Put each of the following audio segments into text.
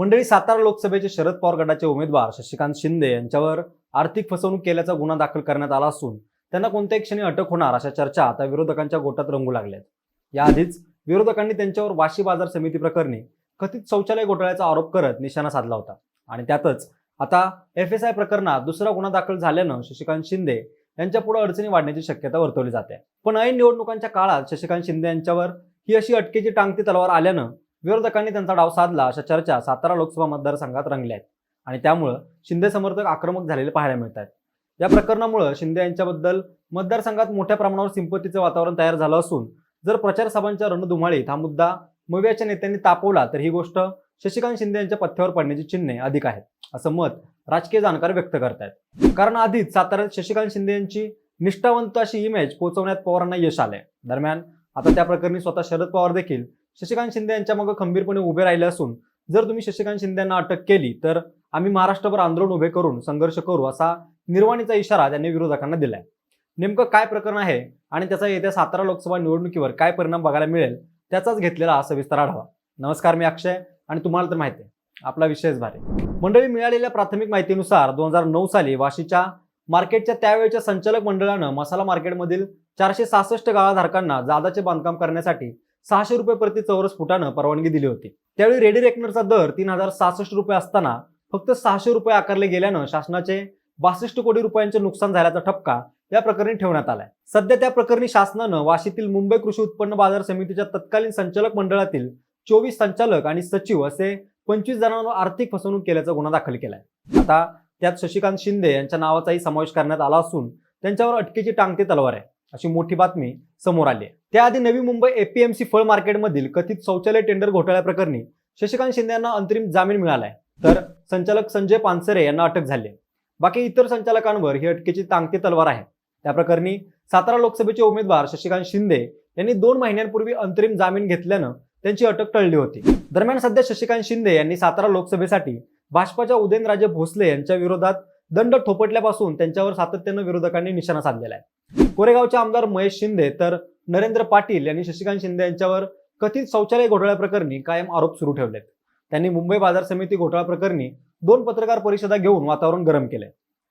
मंडळी सातारा लोकसभेचे शरद पवार गटाचे उमेदवार शशिकांत शिंदे यांच्यावर आर्थिक फसवणूक केल्याचा गुन्हा दाखल करण्यात आला असून त्यांना कोणत्याही क्षणी अटक होणार अशा चर्चा आता विरोधकांच्या गोटात रंगू लागल्यात. याआधीच विरोधकांनी त्यांच्यावर वाशी बाजार समिती प्रकरणी कथित शौचालय घोटाळ्याचा आरोप करत निशाणा साधला होता. आणि त्यातच आता एफ एस आय प्रकरणात दुसरा गुन्हा दाखल झाल्यानं शशिकांत शिंदे यांच्या पुढे अडचणी वाढण्याची शक्यता वर्तवली जाते. पण ऐन निवडणुकांच्या काळात शशिकांत शिंदे यांच्यावर ही अशी अटकेची टांगती तलवार आल्यानं विरोधकांनी त्यांचा डाव साधला अशा चर्चा सातारा लोकसभा मतदारसंघात रंगल्या आहेत. आणि त्यामुळं शिंदे समर्थक आक्रमक झालेले पाहायला मिळत आहेत या प्रकरणामुळं शिंदे यांच्याबद्दल मतदारसंघात मोठ्या प्रमाणावर सिंपतीचं वातावरण तयार झालं असून जर प्रचार सभांच्या रणधुमाळीत हा मुद्दा मवियाच्या नेत्यांनी तापवला तर ही गोष्ट शशिकांत शिंदे यांच्या पथ्यावर पडण्याची चिन्हे अधिक आहेत असं मत राजकीय जाणकार व्यक्त करतायत. कारण आधीच साताऱ्यात शशिकांत शिंदे यांची निष्ठावंत अशी इमेज पोहोचवण्यात पवारांना यश आलंय. दरम्यान आता त्या प्रकरणी स्वतः शरद पवार देखील शशिकांत शिंदे यांच्या मागे खंबीरपणे उभे राहिले असून जर तुम्ही शशिकांत शिंदे यांना अटक केली तर आम्ही महाराष्ट्रभर आंदोलन उभे करून संघर्ष करू असा निर्वाणीचा इशारा त्यांनी विरोधकांना दिलाय. नेमकं काय प्रकरण आहे आणि त्याचा येत्या सातारा लोकसभा निवडणुकीवर काय परिणाम बघायला मिळेल त्याचाच घेतलेला हा सविस्तर आढावा. नमस्कार मी अक्षय आणि तुम्हाला तर माहिती आहे आपला विषयच भारी मंडळी मिळालेल्या प्राथमिक माहितीनुसार दोन हजार नऊ साली वाशीच्या मार्केटच्या त्यावेळेच्या संचालक मंडळानं मसाला मार्केटमधील चारशे सहासष्ट गाळाधारकांना जादाचे बांधकाम करण्यासाठी सहाशे रुपये प्रति चौरस फुटानं परवानगी दिली होती. त्यावेळी रेडी रेकनरचा दर तीन हजार सहासष्ट रुपये असताना फक्त सहाशे रुपये आकारले गेल्यानं शासनाचे बासष्ट कोटी रुपयांचे नुकसान झाल्याचा ठपका या प्रकरणी ठेवण्यात आलाय. सध्या त्या प्रकरणी शासनानं वाशीतील मुंबई कृषी उत्पन्न बाजार समितीच्या तत्कालीन संचालक मंडळातील चोवीस संचालक आणि सचिव असे पंचवीस जणांवर आर्थिक फसवणूक केल्याचा गुन्हा दाखल केलाय. आता त्यात शशिकांत शिंदे यांच्या नावाचाही समावेश करण्यात आला असून त्यांच्यावर अटकेची टांगती तलवार आहे. अशी मोठी बातमी समोर आली आहे. त्याआधी नवी मुंबई एपीएमसी फळ मार्केटमधील कथित शौचालय टेंडर घोटाळ्याप्रकरणी शशिकांत शिंदे यांना अंतरिम जामीन मिळालाय. तर संचालक संजय पानसरे यांना अटक झाली बाकी इतर संचालकांवर ही अटकेची तांगती तलवार आहे. त्या प्रकरणी सातारा लोकसभेचे उमेदवार शशिकांत शिंदे यांनी दोन महिन्यांपूर्वी अंतरिम जामीन घेतल्यानं त्यांची अटक टळली होती. दरम्यान सध्या शशिकांत शिंदे यांनी सातारा लोकसभेसाठी भाजपाच्या उदयनराजे भोसले यांच्या विरोधात दंड थोपटल्यापासून त्यांच्यावर सातत्यानं विरोधकांनी निशाणा साधलेला आहे. कोरेगावचे आमदार महेश शिंदे तर नरेंद्र पाटील यांनी शशिकांत शिंदे यांच्यावर कथित शौचालय घोटाळ्याप्रकरणी कायम आरोप सुरू ठेवलेत. त्यांनी मुंबई बाजार समिती घोटाळा प्रकरणी दोन पत्रकार परिषदा घेऊन वातावरण गरम केले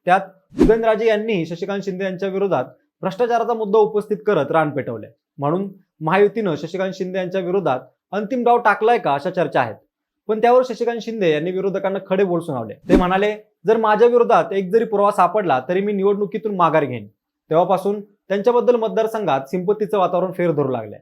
त्यात उदयनराजे यांनी शशिकांत शिंदे यांच्या विरोधात भ्रष्टाचाराचा मुद्दा उपस्थित करत रान पेटवले म्हणून महायुतीनं शशिकांत शिंदे यांच्या विरोधात अंतिम डाव टाकलाय का अशा चर्चा आहेत. पण त्यावर शशिकांत शिंदे यांनी विरोधकांना खडे बोल सुनावले. ते म्हणाले जर माझ्या विरोधात एक जरी पुरावा सापडला तरी मी निवडणुकीतून माघार घेईन. तेव्हापासून त्यांच्याबद्दल मतदारसंघात सिंपतीचं वातावरण फेर धरू लागले.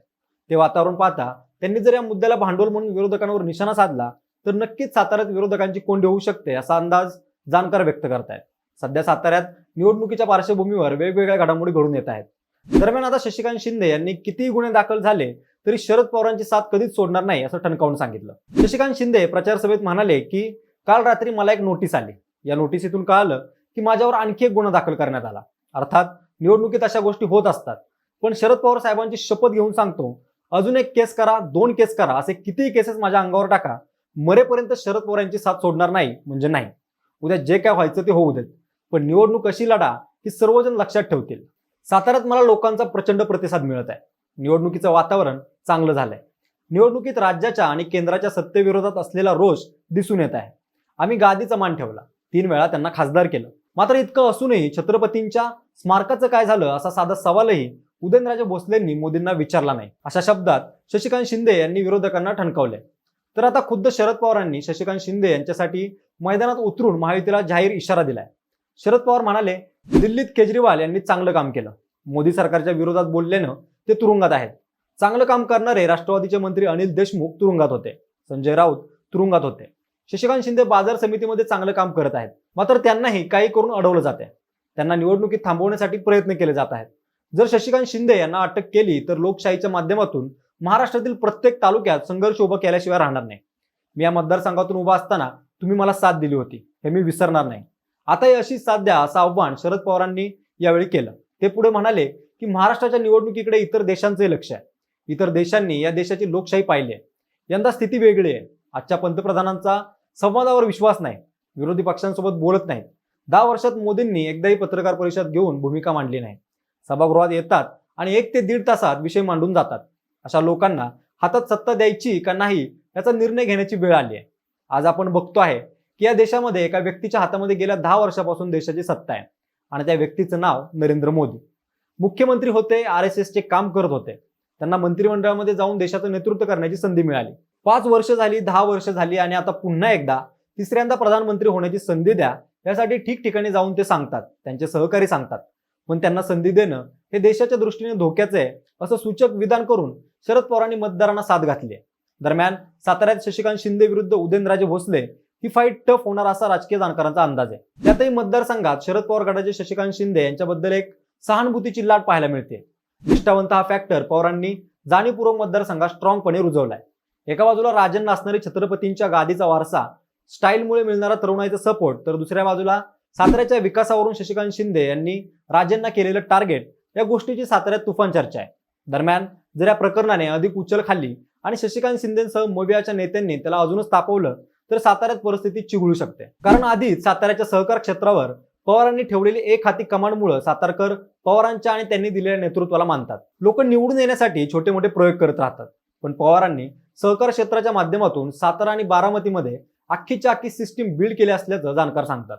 ते वातावरण पाहता त्यांनी जर या मुद्द्याला भांडवल म्हणून विरोधकांवर निशाणा साधला तर नक्कीच साताऱ्यात विरोधकांची कोंडी होऊ शकते असा अंदाज जाणकार व्यक्त करतायत. सध्या साताऱ्यात निवडणुकीच्या पार्श्वभूमीवर वेगवेगळ्या घडामोडी घडून येत आहेत. दरम्यान आता शशिकांत शिंदे यांनी कितीही गुन्हे दाखल झाले तरी शरद पवारांची साथ कधीच सोडणार नाही असं ठणकावून सांगितलं. शशिकांत शिंदे प्रचार सभेत म्हणाले की काल रात्री मला एक नोटीस आली. या नोटीसीतून कळालं की माझ्यावर आणखी एक गुन्हा दाखल करण्यात आला. अर्थात निवडणुकीत अशा गोष्टी होत असतात. पण शरद पवार साहेबांची शपथ घेऊन सांगतो अजून एक केस करा दोन केस करा असे कितीही केसेस माझ्या अंगावर टाका मरेपर्यंत शरद पवार यांची साथ सोडणार नाही म्हणजे नाही. उद्या जे काय व्हायचं ते होऊ देत. पण निवडणूक कशी लढा की सर्वजण लक्षात ठेवतील. साताऱ्यात मला लोकांचा प्रचंड प्रतिसाद मिळत आहे. निवडणुकीचं वातावरण चांगलं झालंय. निवडणुकीत राज्याच्या आणि केंद्राच्या सत्तेविरोधात असलेला रोष दिसून येत आहे. आम्ही गादीचा मान ठेवला. तीन वेळा त्यांना खासदार केलं. मात्र इतकं असूनही छत्रपतींच्या स्मारकाचं काय झालं असा साधा सवालही उदयनराजे भोसलेंनी मोदींना विचारला नाही. अशा शब्दात शशिकांत शिंदे यांनी विरोधकांना ठणकावले तर आता खुद्द शरद पवारांनी शशिकांत शिंदे यांच्यासाठी मैदानात उतरून महायुतीला जाहीर इशारा दिलाय. शरद पवार म्हणाले दिल्लीत केजरीवाल यांनी चांगलं काम केलं. मोदी सरकारच्या विरोधात बोलल्यानं ते तुरुंगात आहेत. चांगलं काम करणारे राष्ट्रवादीचे मंत्री अनिल देशमुख तुरुंगात होते. संजय राऊत तुरुंगात होते. शशिकांत शिंदे बाजार समितीमध्ये चांगलं काम करत आहेत. मात्र त्यांनाही काही करून अडवलं जाते. त्यांना निवडणुकीत थांबवण्यासाठी प्रयत्न केले जात आहेत. जर शशिकांत शिंदे यांना अटक केली तर लोकशाहीच्या माध्यमातून महाराष्ट्रातील प्रत्येक तालुक्यात संघर्ष उभा केल्याशिवाय राहणार नाही. मी या मतदारसंघातून उभा असताना तुम्ही मला साथ दिली होती. हे मी विसरणार नाही. आताही अशीच अशी साथ द्या असं आव्हान शरद पवारांनी यावेळी केलं. ते पुढे म्हणाले की महाराष्ट्राच्या निवडणुकीकडे इतर देशांचे लक्ष आहे. इतर देशांनी या देशाची लोकशाही पाहिली आहे. यंदा स्थिती वेगळी आहे. आजच्या पंतप्रधानांचा संवादावर विश्वास नाही. विरोधी पक्षांसोबत बोलत नाहीत. दहा वर्षात मोदींनी एकदाही पत्रकार परिषद घेऊन भूमिका मांडली नाही. सभागृहात येतात आणि एक ते दीड तासात विषय मांडून जातात. अशा लोकांना हातात सत्ता द्यायची का नाही याचा निर्णय घेण्याची वेळ आली आहे. आज आपण बघतो आहे की या देशामध्ये एका व्यक्तीच्या हातामध्ये गेल्या दहा वर्षापासून देशाची सत्ता आहे आणि त्या व्यक्तीचं नाव नरेंद्र मोदी. मुख्यमंत्री होते आर एस एसचे काम करत होते. त्यांना मंत्रिमंडळामध्ये जाऊन देशाचं नेतृत्व करण्याची संधी मिळाली. पाच वर्ष झाली दहा वर्ष झाली आणि आता पुन्हा एकदा तिसऱ्यांदा प्रधानमंत्री होण्याची संधी द्या यासाठी ठिकठिकाणी जाऊन ते सांगतात त्यांचे सहकारी सांगतात. पण त्यांना संधी देणं हे देशाच्या दृष्टीने धोक्याचं आहे असं सूचक विधान करून शरद पवारांनी मतदारांना साथ घातली आहे. दरम्यान साताऱ्यात शशिकांत शिंदे विरुद्ध उदयनराजे भोसले ही फाईट टफ होणार असा राजकीय जाणकारांचा अंदाज आहे. त्यातही मतदारसंघात शरद पवार गटाचे शशिकांत शिंदे यांच्याबद्दल एक सहानुभूतीची लाट पाहायला मिळते. निष्ठावंत हा फॅक्टर पवारांनी जाणीवपूर्वक मतदारसंघात स्ट्रॉंगपणे रुजवलाय. एका बाजूला राजन असणारी छत्रपतींच्या गादीचा वारसा स्टाईलमुळे मिळणारा तरुणाईचा सपोर्ट तर दुसऱ्या बाजूला साताऱ्याच्या विकासावरून शशिकांत शिंदे यांनी राजेंना केलेलं टार्गेट या गोष्टीची साताऱ्यात तुफान चर्चा आहे. दरम्यान जर या प्रकरणाने अधिक उचल खाल्ली आणि शशिकांत शिंदेसह मोबियाच्या नेत्यांनी त्याला अजूनच तापवलं तर साताऱ्यात परिस्थिती चिघळू शकते. कारण आधीच साताऱ्याच्या सहकार क्षेत्रावर पवारांनी ठेवलेली एक हाती कमांडमुळे सातारकर पवारांच्या आणि त्यांनी दिलेल्या नेतृत्वाला मानतात. लोक निवडून येण्यासाठी छोटे मोठे प्रयोग करत राहतात. पण पवारांनी सहकार क्षेत्राच्या माध्यमातून सातारा आणि बारामतीमध्ये अख्खीच्या अख्खी सिस्टीम बिल्ड केली असल्याचं जाणकार सांगतात.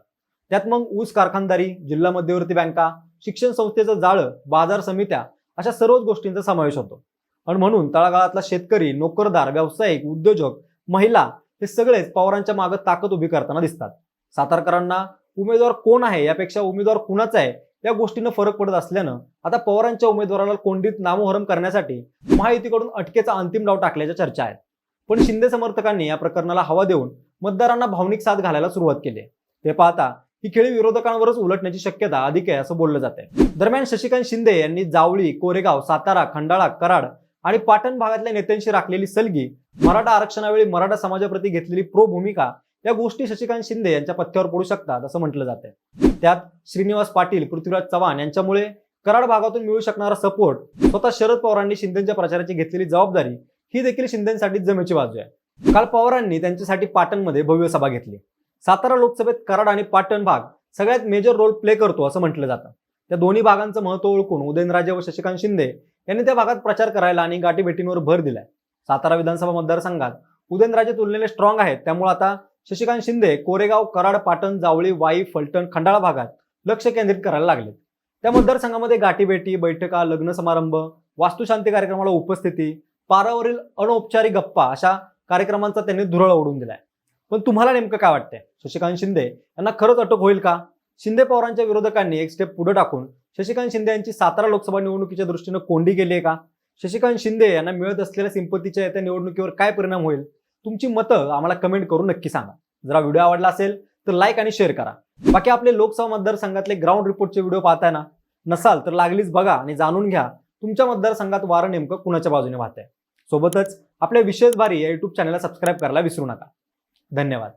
त्यात मग ऊस कारखानदारी जिल्हा मध्यवर्ती बँका शिक्षण संस्थेचं जाळं बाजार समित्या अशा सर्वच गोष्टींचा समावेश होतो. आणि म्हणून तळागाळातला शेतकरी नोकरदार व्यावसायिक उद्योजक महिला हे सगळेच पवारांच्या मागे ताकद उभी करताना दिसतात. सातारकरांना उमेदवार कोण आहे यापेक्षा उमेदवार कुणाचा आहे या गोष्टीनं फरक पडत असल्यानं आता पवारांच्या उमेदवाराला कोंडीत नामोहरम करण्यासाठी महायुतीकडून अटकेचा अंतिम डाव टाकल्याच्या चर्चा आहेत. पण शिंदे समर्थकांनी या प्रकरणाला हवा देऊन मतदारांना भावनिक साथ घालायला सुरुवात केली ते पाहता ही खेळी विरोधकांवरच उलटण्याची शक्यता अधिक आहे असं बोललं जाते दरम्यान शशिकांत शिंदे यांनी जावळी कोरेगाव सातारा खंडाळा कराड आणि पाटण भागातल्या नेत्यांशी राखलेली सलगी मराठा आरक्षणावेळी मराठा समाजाप्रती घेतलेली प्रो भूमिका या गोष्टी शशिकांत शिंदे यांच्या पथ्यावर पडू शकतात असं म्हटलं जाते त्यात श्रीनिवास पाटील पृथ्वीराज चव्हाण यांच्यामुळे कराड भागातून मिळू शकणारा सपोर्ट स्वतः शरद पवारांनी शिंदेच्या प्रचाराची घेतलेली जबाबदारी ही देखील शिंदेसाठी जमेची बाजू आहे. काल पवारांनी त्यांच्यासाठी पाटणमध्ये भव्य सभा घेतली. सातारा लोकसभेत कराड आणि पाटण भाग सगळ्यात मेजर रोल प्ले करतो असं म्हटलं जातं. त्या दोन्ही भागांचं महत्त्व ओळखून उदयनराजे व शशिकांत शिंदे यांनी त्या भागात प्रचार करायला आणि गाठीभेटींवर भर दिलाय. सातारा विधानसभा मतदारसंघात उदयनराजे तुलनेने स्ट्रॉंग आहेत त्यामुळे आता शशिकांत शिंदे कोरेगाव कराड पाटण जावळी वाई फलटण खंडाळा भागात लक्ष केंद्रित करायला लागले. त्या मतदारसंघामध्ये गाठीभेटी बैठका लग्न समारंभ वास्तुशांती कार्यक्रमाला उपस्थिती पारावरील अनौपचारिक गप्पा अशा कार्यक्रमांचा त्यांनी धुरळ ओढून दिलाय. पण तुम्हाला नेमकं काय वाटतंय? शशिकांत शिंदे यांना खरंच अटक होईल का? शिंदे पवारांच्या विरोधकांनी एक स्टेप पुढे टाकून शशिकांत शिंदे यांची सातारा लोकसभा निवडणुकीच्या दृष्टीनं कोंडी केली आहे का? शशिकांत शिंदे यांना मिळत असलेल्या सिंपतीच्या येत्या निवडणुकीवर काय परिणाम होईल? तुमची मतं आम्हाला कमेंट करून नक्की सांगा. जर व्हिडिओ आवडला असेल तर लाईक आणि शेअर करा. बाकी आपले लोकसभा मतदारसंघातले ग्राउंड रिपोर्टचे व्हिडिओ पाहताय ना नसाल तर लागलीच बघा आणि जाणून घ्या तुमच्या मतदारसंघात वारं नेमकं कुणाच्या बाजूने वाहत आहे सोबतच आपल्या विशेष भारी या युट्यूब चॅनलला सबस्क्राईब करायला विसरू नका. धन्यवाद.